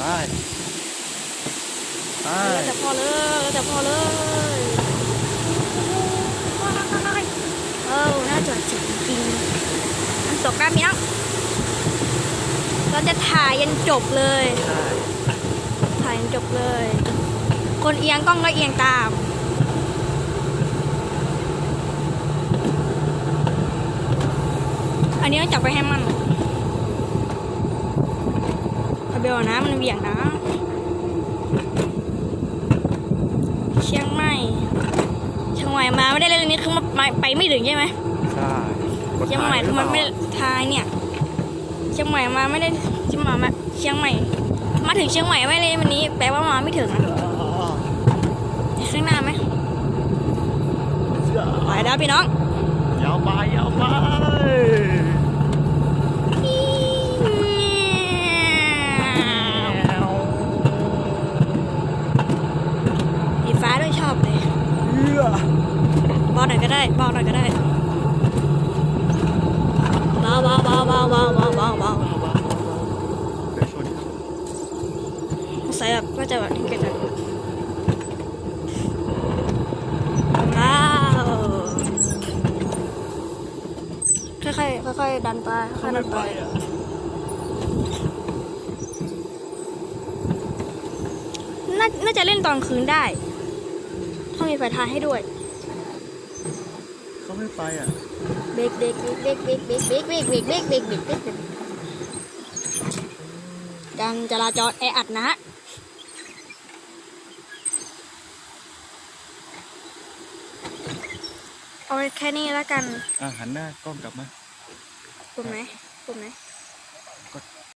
ไปไปแล้วแต่พอเลยแล้วแต่พอเลยเออน่าจดจริงๆน้ำตกกล้ามเนี้ยเราจะถ่ายยันจบเลยใช่ถ่ายยันจบเลย คนเอียงกล้องก็เอียงตามอันนี้ต้องจับไปให้มันคา เบลนะ มันเหวี่ยงนะ เชียงใหม่เชียงใหม่มาไม่ได้เล่นเรื่องนี้คือมันไปไปไม่ถึงใช่ไหมใช่กดเชียงใหม่คือมันไม่ถ่ายทายเนี่ย เชียงใหม่มาไม่ได้เชียงใหม่มาเชียงใหม่ มาถึงเชียงใหม่ไม่เลยวันนี้ แปลว่ามาไม่ถึงนะหรือเปล่าข้างหน้าไหมไปแล้วพี่น้องยาวไปยาวไป สีฟ้าด้วยชอบเลย เอื้อ บอหน่อยก็ได้เบอกหน่อยก็ได้เบาเบาเบาเบาเบาเบาเบาเบาเดี๋ยวโชว์ดิครับใส่แบบก็จะแบบนี้กันนะว้าวค่อยๆค่อยๆดันไปค่อยๆดันไปอะน่าจะเล่นตอนคืนได้ เขามีไฟท้ายให้ด้วย ไม่ไปอะเบรกเบรกเบรกเบรกเบรกเบรกเบรกเบรกเบรกเบรกเบรกเบรกการจราจรแออัดนะฮะเอาแค่นี้แล้วกัน อะหันหน้ากล้องกลับมาปุ่มไหนปุ่มไหน